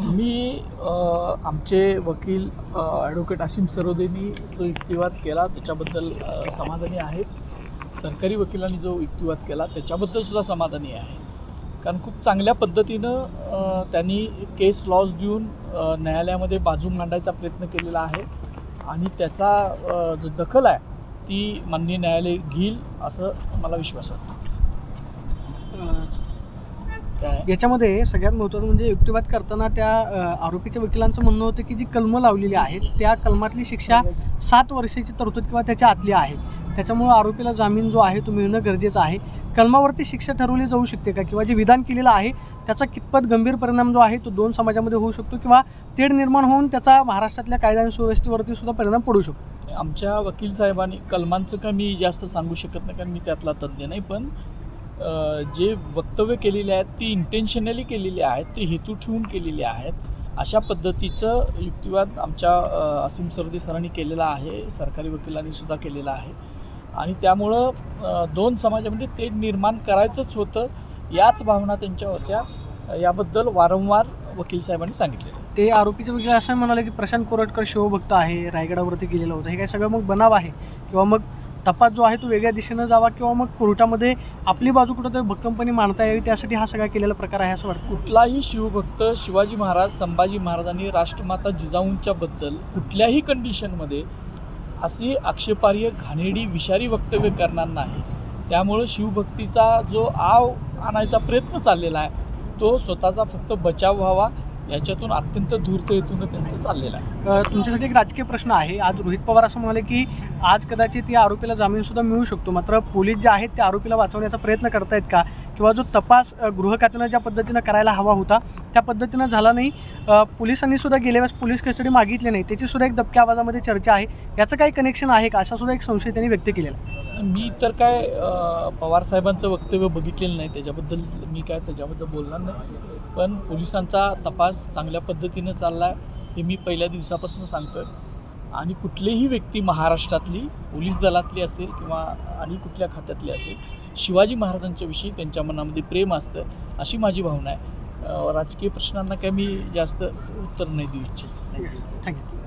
मी आमचे वकील ॲडव्होकेट आशिम सरोदेनी जो युक्तिवाद केला त्याच्याबद्दल समाधानी आहेच सरकारी वकिलांनी जो युक्तिवाद केला त्याच्याबद्दल सुद्धा समाधानी आहे. कारण खूप चांगल्या पद्धतीनं त्यांनी केस लॉज देऊन न्यायालयामध्ये बाजू मांडायचा प्रयत्न केलेला आहे. आणि त्याचा जो दखल आहे ती माननीय न्यायालय घेईल असं मला विश्वास वाटतो याच्यामध्ये सगळ्यात महत्त्वाचं म्हणजे युक्तिवाद करताना त्या आरोपीच्या वकिलांचं म्हणणं होतं की जी कलमं लावलेली आहेत त्या कलमातली शिक्षा सात वर्षाची तरतूद किंवा त्याच्या आतली आहे. त्याच्यामुळं आरोपीला जामीन जो आहे तो मिळणं गरजेचं आहे. कलमावरती शिक्षा ठरवली जाऊ शकते का? किंवा जे विधान केलेलं आहे त्याचा कितपत गंभीर परिणाम जो आहे तो दोन समाजामध्ये होऊ शकतो किंवा तेढ निर्माण होऊन त्याचा महाराष्ट्रातल्या कायदा आणि सुव्यवस्थेवरती सुद्धा परिणाम पडू शकतो. आमच्या वकील साहेबांनी कलमांचं काय मी जास्त सांगू शकत नाही कारण मी त्यातला तज्ज्ञ नाही पण जे वक्तव्य केलेले आहेत ती इंटेन्शनली केलेली आहेत ते हेतू ठेवून केलेली आहेत. अशा पद्धतीचं युक्तिवाद आमच्या असीम सरदे सरांनी केलेला आहे सरकारी वकिलांनी सुद्धा केलेला आहे. आणि त्यामुळं दोन समाजामध्ये ते निर्माण करायचंच होतं याच भावना त्यांच्या होत्या. याबद्दल वारंवार वकील साहेबांनी सांगितले ते आरोपीचं वकील असं म्हणाले की प्रशांत कोरटकर शिवभक्त आहे रायगडावरती गेलेला होता. हे काय सगळं मग बनाव आहे? किंवा मग तपास जो आहे तो वेगळ्या दिशेनं जावा किंवा मग कोर्टामध्ये आपली बाजू कुठंतरी भक्कमपणे मांडता यावी त्यासाठी हा सगळा केलेला प्रकार आहे असं वाटतं. कुठलाही शिवभक्त शिवाजी महाराज संभाजी महाराजांनी राष्ट्रमाता जिजाऊंच्या बद्दल कुठल्याही कंडिशनमध्ये अशी आक्षेपार्ह घाणेरडी विषारी वक्तव्य करणार नाही. त्यामुळं शिवभक्तीचा जो आव आणायचा प्रयत्न चाललेला आहे तो स्वतःचा फक्त बचाव व्हावा याच्यातून अत्यंत धूर्ततेतून त्यांचं चाललेलं आहे. तुमच्यासाठी एक राजकीय प्रश्न आहे. आज रोहित पवार असं म्हणाले की आज कदाचित या आरोपीला जामीनसुद्धा मिळू शकतो. मात्र पोलीस जे आहेत त्या आरोपीला वाचवण्याचा प्रयत्न करतायत का? किंवा जो तपास गृह खात्यानं ज्या पद्धतीनं करायला हवा होता त्या पद्धतीनं झाला नाही? पोलिसांनी सुद्धा गेल्या वेळेस पोलीस कस्टडी मागितली नाही. त्याची सुद्धा एक दबक्या आवाजामध्ये चर्चा आहे. याचं काही कनेक्शन आहे का? असा सुद्धा एक संशय त्यांनी व्यक्त केलेला आहे. मी तर काय पवारसाहेबांचं पवार साहेबांचं वक्तव्य बघितलेलं नाही त्याच्याबद्दल मी काय त्याच्याबद्दल बोलणार नाही. पण पोलिसांचा तपास चांगल्या पद्धतीनं चालला आहे हे मी पहिल्या दिवसापासून सांगतोय. आणि कुठलीही व्यक्ती महाराष्ट्रातली पोलीस दलातली असेल किंवा आणि कुठल्या खात्यातली असेल शिवाजी महाराजांच्याविषयी त्यांच्या मनामध्ये प्रेम असतं अशी माझी भावना आहे. राजकीय प्रश्नांना काय मी जास्त उत्तर नाही देऊ इच्छित. थँक्यू